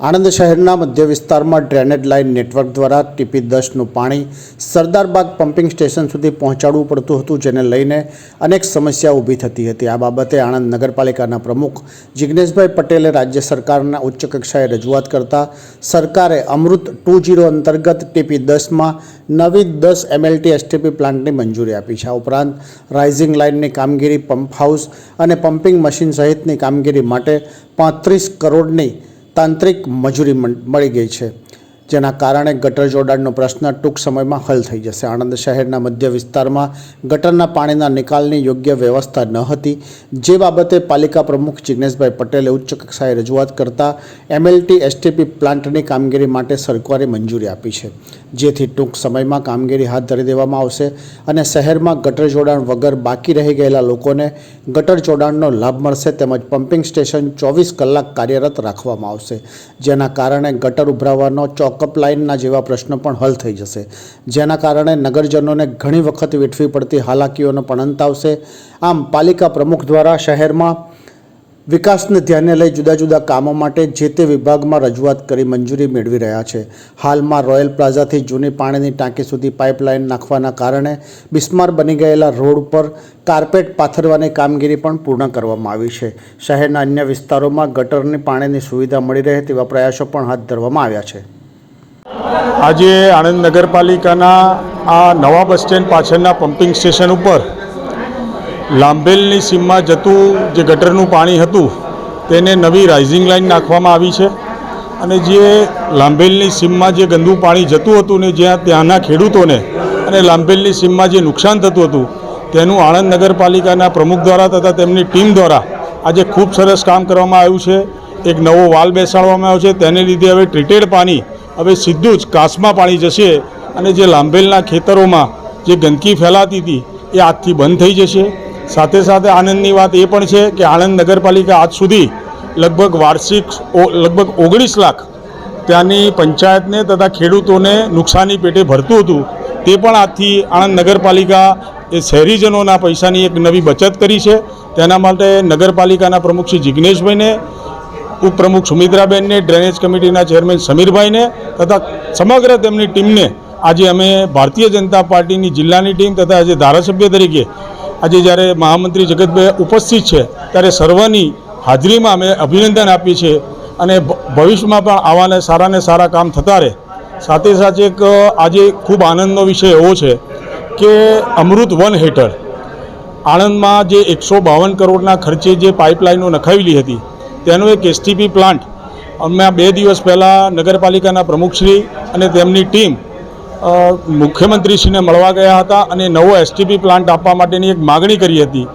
આણંદ શહેરના મધ્ય વિસ્તારમાં ડ્રેનેજ લાઇન નેટવર્ક દ્વારા ટીપી દસનું પાણી સરદારબાગ પમ્પિંગ સ્ટેશન સુધી પહોંચાડવું પડતું હતું, જેને લઈને અનેક સમસ્યા ઊભી થતી હતી. આ બાબતે આણંદ નગરપાલિકાના પ્રમુખ જિજ્ઞેશભાઈ પટેલે રાજ્ય સરકારના ઉચ્ચ કક્ષાએ રજૂઆત કરતા સરકારે અમૃત ટુ જીરો અંતર્ગત ટીપી દસમાં નવી દસ એમએલટી એસટીપી પ્લાન્ટની મંજૂરી આપી છે. આ ઉપરાંત રાઇઝિંગ લાઇનની કામગીરી પંપ હાઉસ અને પમ્પિંગ મશીન સહિતની કામગીરી માટે પાંત્રીસ કરોડની તાંત્રિક મજૂરી મળ- ગઈ છે. જેના કારણે ગટર જોડાણનો પ્રશ્ન ટૂંક સમયમાં હલ થઈ જશે. આણંદ શહેરના મધ્ય વિસ્તારમાં ગટરના પાણીના નિકાલની યોગ્ય વ્યવસ્થા ન હતી. જે બાબતે પાલિકા પ્રમુખ જિગ્નેશભાઈ પટેલે ઉચ્ચ કક્ષાએ રજૂઆત કરતા એમએલટી એસટીપી પ્લાન્ટની કામગીરી માટે સરકારે મંજૂરી આપી છે. જેથી ટૂંક સમયમાં કામગીરી હાથ ધરી દેવામાં આવશે અને શહેરમાં ગટર જોડાણ વગર બાકી રહી ગયેલા લોકોને ગટર જોડાણનો લાભ મળશે તેમજ પમ્પિંગ સ્ટેશન ચોવીસ કલાક કાર્યરત રાખવામાં આવશે. જેના કારણે ગટર ઉભરાવાનો ચોકઅપ લાઇનના જેવા પ્રશ્નો પણ હલ થઈ જશે. જેના કારણે નગરજનોને ઘણી વખત વેઠવી પડતી હાલાકીઓનો પણ અંત આવશે. આમ પાલિકા પ્રમુખ દ્વારા શહેરમાં વિકાસને ધ્યાને લઈ જુદા જુદા કામો માટે જે તે વિભાગમાં રજૂઆત કરી મંજૂરી મેળવી રહ્યા છે. હાલમાં રોયલ પ્લાઝાથી જૂની પાણીની ટાંકી સુધી પાઇપલાઇન નાખવાના કારણે બિસ્માર બની ગયેલા રોડ પર કાર્પેટ પાથરવાની કામગીરી પણ પૂર્ણ કરવામાં આવી છે. શહેરના અન્ય વિસ્તારોમાં ગટરની પાણીની સુવિધા મળી રહે તેવા પ્રયાસો પણ હાથ ધરવામાં આવ્યા છે. આજે આણંદ નગરપાલિકાના આ નવા બસ સ્ટેન્ડ પાછળના પમ્પિંગ સ્ટેશન ઉપર લાંભેલની સીમમાં જતું જે ગટરનું પાણી હતું, તેને નવી રાઇઝિંગ લાઇન નાખવામાં આવી છે. અને જે લાંભેલની સીમમાં જે ગંદુ પાણી જતું હતું ને જ્યાં ત્યાંના ખેડૂતોને અને લાંભેલની સીમમાં જે નુકસાન થતું હતું, તેનું આણંદ નગરપાલિકાના પ્રમુખ દ્વારા તથા તેમની ટીમ દ્વારા આજે ખૂબ સરસ કામ કરવામાં આવ્યું છે. એક નવો વાલ બેસાડવામાં આવ્યો છે. તેને લીધે હવે ટ્રીટેડ પાણી હવે સીધું જ કાસમાં પાણી જશે અને જે લાંભેલના ખેતરોમાં જે ગંદકી ફેલાતી હતી, એ આજથી બંધ થઈ જશે. સાથે સાથે આનંદની વાત એ પણ છે કે આણંદ નગરપાલિકા આજ સુધી લગભગ વાર્ષિક લગભગ ઓગણીસ લાખ ત્યાંની પંચાયતને તથા ખેડૂતોને નુકસાની પેટે ભરતું હતું. તે પણ આજથી આણંદ નગરપાલિકા એ શહેરીજનોના પૈસાની એક નવી બચત કરી છે. તેના માટે નગરપાલિકાના પ્રમુખ શ્રી જિજ્ઞેશભાઈને ઉપપ્રમુખ સુમિત્રાબેનને ડ્રેનેજ કમિટીના ચેરમેન સમીરભાઈને તથા સમગ્ર તેમની ટીમને આજે અમે ભારતીય જનતા પાર્ટીની જિલ્લાની ટીમ તથા આજે ધારાસભ્ય તરીકે આજે જ્યારે મહામંત્રી જગતભાઈ ઉપસ્થિત છે, ત્યારે સર્વની હાજરીમાં અમે અભિનંદન આપીએ છીએ અને ભવિષ્યમાં પણ આવાને સારા ને સારા કામ થતા રહે. સાથે સાથે એક આજે ખૂબ આનંદનો વિષય એવો છે કે અમૃત વન હેઠળ આણંદમાં જે એકસો બાવન કરોડના ખર્ચે જે પાઇપલાઇનો નખાવેલી હતી તેનો એક એસટીપી પ્લાન્ટ. અમે આ બે દિવસ પહેલાં નગરપાલિકાના પ્રમુખશ્રી અને તેમની ટીમ મુખ્યમંત્રીશ્રીને મળવા ગયા હતા અને નવો એસટીપી પ્લાન્ટ આપવા માટેની એક માગણી કરી હતી.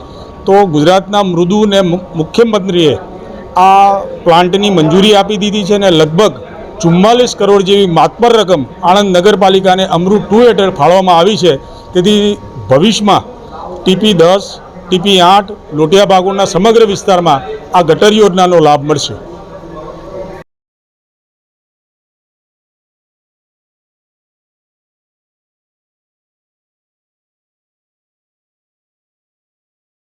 તો ગુજરાતના મૃદુ ને મુખ્યમંત્રીએ આ પ્લાન્ટની મંજૂરી આપી દીધી છે અને લગભગ ચુમ્માલીસ કરોડ જેવી માતબર રકમ આણંદ નગરપાલિકાને અમૃત ટુ હેઠળ ફાળવવામાં આવી છે. તેથી ભવિષ્યમાં ટીપી દસ ટીપી આઠ લોટિયા ભાગોળના સમગ્ર વિસ્તારમાં આ ગટર યોજનાનો લાભ મળશે.